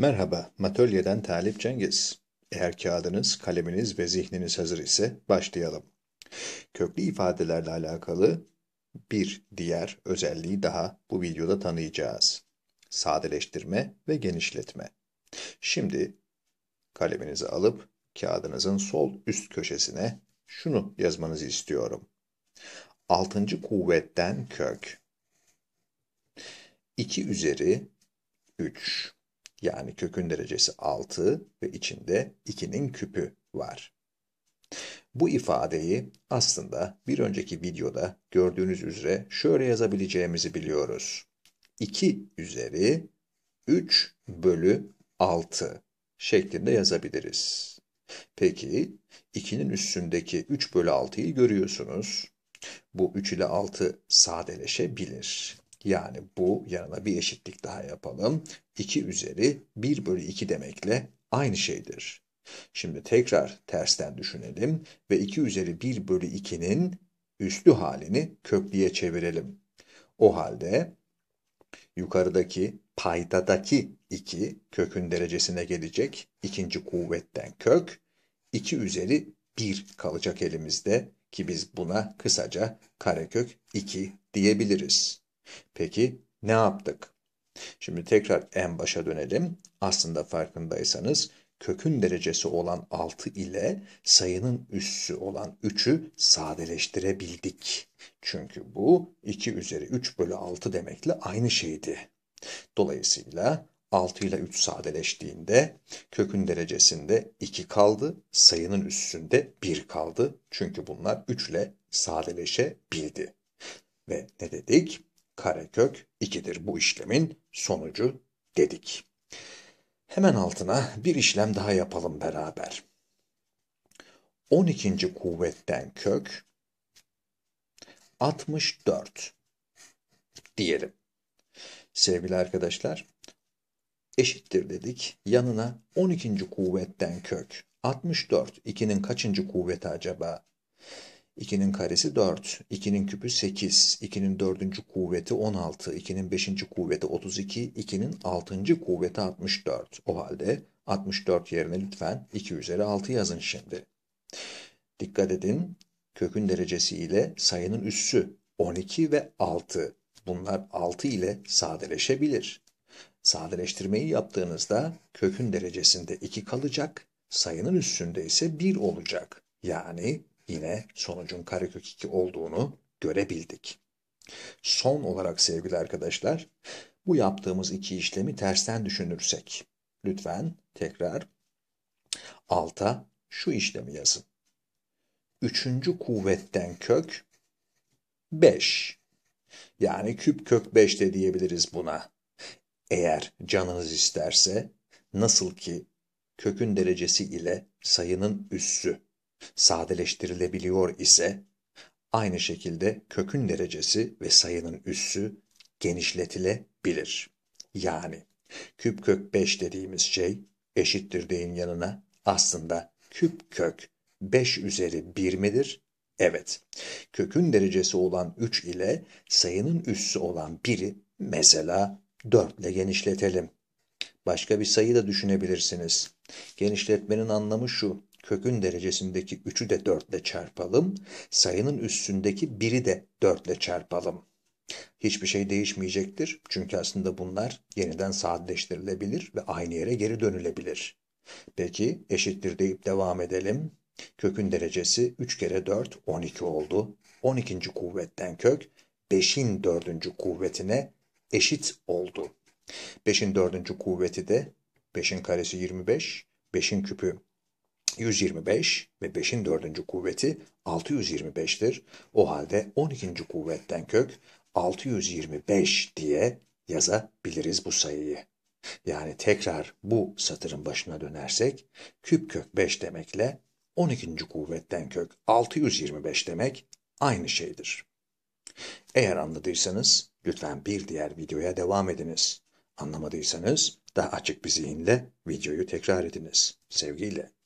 Merhaba, Matölyeden Talip Cengiz. Eğer kağıdınız, kaleminiz ve zihniniz hazır ise başlayalım. Köklü ifadelerle alakalı bir diğer özelliği daha bu videoda tanıyacağız. Sadeleştirme ve genişletme. Şimdi kaleminizi alıp kağıdınızın sol üst köşesine şunu yazmanızı istiyorum. Altıncı kuvvetten kök. 2 üzeri 3 yani kökün derecesi 6 ve içinde 2'nin küpü var. Bu ifadeyi aslında bir önceki videoda gördüğünüz üzere şöyle yazabileceğimizi biliyoruz. 2 üzeri 3 bölü 6 şeklinde yazabiliriz. Peki 2'nin üstündeki 3 bölü 6'yı görüyorsunuz. Bu 3 ile 6 sadeleşebilir. Yani bu yanına bir eşitlik daha yapalım. 2 üzeri 1 bölü 2 demekle aynı şeydir. Şimdi tekrar tersten düşünelim ve 2 üzeri 1 bölü 2'nin üslü halini köklüye çevirelim. O halde yukarıdaki paydadaki 2 kökün derecesine gelecek. ikinci kuvvetten kök 2 üzeri 1 kalacak elimizde ki biz buna kısaca karekök 2 diyebiliriz. Peki ne yaptık? Şimdi tekrar en başa dönelim. Aslında farkındaysanız kökün derecesi olan 6 ile sayının üssü olan 3'ü sadeleştirebildik. Çünkü bu 2 üzeri 3 bölü 6 demekle aynı şeydi. Dolayısıyla 6 ile 3 sadeleştiğinde kökün derecesinde 2 kaldı, sayının üssünde 1 kaldı. Çünkü bunlar 3 ile sadeleşebildi. Ve ne dedik? Karekök 2'dir bu işlemin sonucu dedik. Hemen altına bir işlem daha yapalım beraber. 12. kuvvetten kök 64 diyelim. Sevgili arkadaşlar, eşittir dedik. Yanına 12. kuvvetten kök 64. 2'nin kaçıncı kuvveti acaba? 2'nin karesi 4, 2'nin küpü 8, 2'nin dördüncü kuvveti 16, 2'nin beşinci kuvveti 32, 2'nin altıncı kuvveti 64. O halde 64 yerine lütfen 2 üzeri 6 yazın şimdi. Dikkat edin, kökün derecesi ile sayının üssü 12 ve 6. Bunlar 6 ile sadeleşebilir. Sadeleştirmeyi yaptığınızda kökün derecesinde 2 kalacak, sayının üssünde ise 1 olacak. Yani yine sonucun karekök 2 olduğunu görebildik. Son olarak sevgili arkadaşlar, bu yaptığımız iki işlemi tersten düşünürsek, lütfen tekrar alta şu işlemi yazın. Üçüncü kuvvetten kök 5. Yani küp kök 5 de diyebiliriz buna. Eğer canınız isterse nasıl ki kökün derecesi ile sayının üssü sadeleştirilebiliyor ise aynı şekilde kökün derecesi ve sayının üssü genişletilebilir. Yani küp kök 5 dediğimiz şey eşittir deyin yanına aslında küp kök 5 üzeri 1 midir? Evet. Kökün derecesi olan 3 ile sayının üssü olan 1'i mesela 4 ile genişletelim. Başka bir sayı da düşünebilirsiniz. Genişletmenin anlamı şu kökün derecesindeki 3'ü de 4 ile çarpalım. Sayının üstündeki 1'i de 4 ile çarpalım. Hiçbir şey değişmeyecektir. Çünkü aslında bunlar yeniden sadeleştirilebilir ve aynı yere geri dönülebilir. Peki eşittir deyip devam edelim. Kökün derecesi 3 kere 4 12 oldu. 12. kuvvetten kök 5'in 4. kuvvetine eşit oldu. 5'in 4. kuvveti de 5'in karesi 25, 5'in küpü 125 ve 5'in dördüncü kuvveti 625'tir. O halde 12. kuvvetten kök 625 diye yazabiliriz bu sayıyı. Yani tekrar bu satırın başına dönersek küp kök 5 demekle 12. kuvvetten kök 625 demek aynı şeydir. Eğer anladıysanız lütfen bir diğer videoya devam ediniz. Anlamadıysanız daha açık bir zihinle videoyu tekrar ediniz. Sevgiyle.